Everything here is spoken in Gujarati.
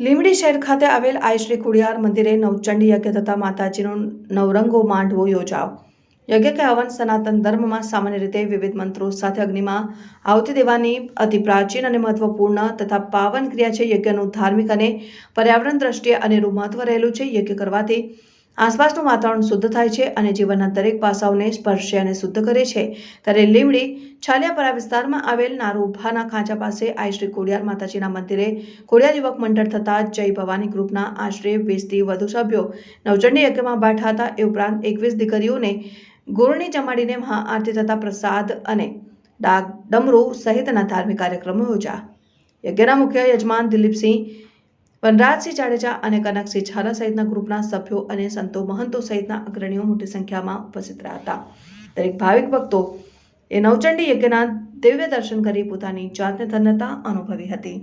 લીમડી શહેર ખાતે આવેલ આઈ શ્રી કુડિયાર મંદિરે નવચંડી યજ્ઞ તથા માતાજીનો નવરંગો માંડવો યોજાવ યજ્ઞ કે હવન સનાતન ધર્મમાં સામાન્ય રીતે વિવિધ મંત્રો સાથે અગ્નિમાં આવતી દેવાની અતિ પ્રાચીન અને મહત્વપૂર્ણ તથા પાવન ક્રિયા છે યજ્ઞનું ધાર્મિક અને પર્યાવરણ દ્રષ્ટિએ અનેરું મહત્વ રહેલું છે. યજ્ઞ કરવાથી આસપાસનું વાતાવરણ શુદ્ધ થાય છે અને જીવનના દરેક પાસાઓને સ્પર્શે અને શુદ્ધ કરે છે. ત્યારે લીમડી છાલિયાપરા વિસ્તારમાં આવેલ નારૂભાના ખાંચા પાસે આઈ શ્રી કોડિયાર માતાજીના મંદિરે કોડિયાર યુવક મંડળ થતાં જય ભવાની ગ્રુપના આશરે વીસથી વધુ સભ્યો નવચંડી યજ્ઞમાં બેઠા હતા એ ઉપરાંત એકવીસ દીકરીઓને ગુરુની જમાડીને મહાઆરતી થતા પ્રસાદ અને ડાક ડમરૂ સહિતના ધાર્મિક કાર્યક્રમો યોજા યજ્ઞના મુખ્ય યજમાન દિલીપસિંહ વનરાજસિંહ જાડેજા અને કનકસિંહ ઝાલા સહિતના ગ્રુપના સભ્યો અને સંતો મહંતો સહિતના અગ્રણીઓ મોટી સંખ્યામાં ઉપસ્થિત રહ્યા હતા. દરેક ભાવિક ભક્તો એ નવચંડી યજ્ઞના દિવ્ય દર્શન કરી પોતાની જાતને ધન્યતા અનુભવી હતી.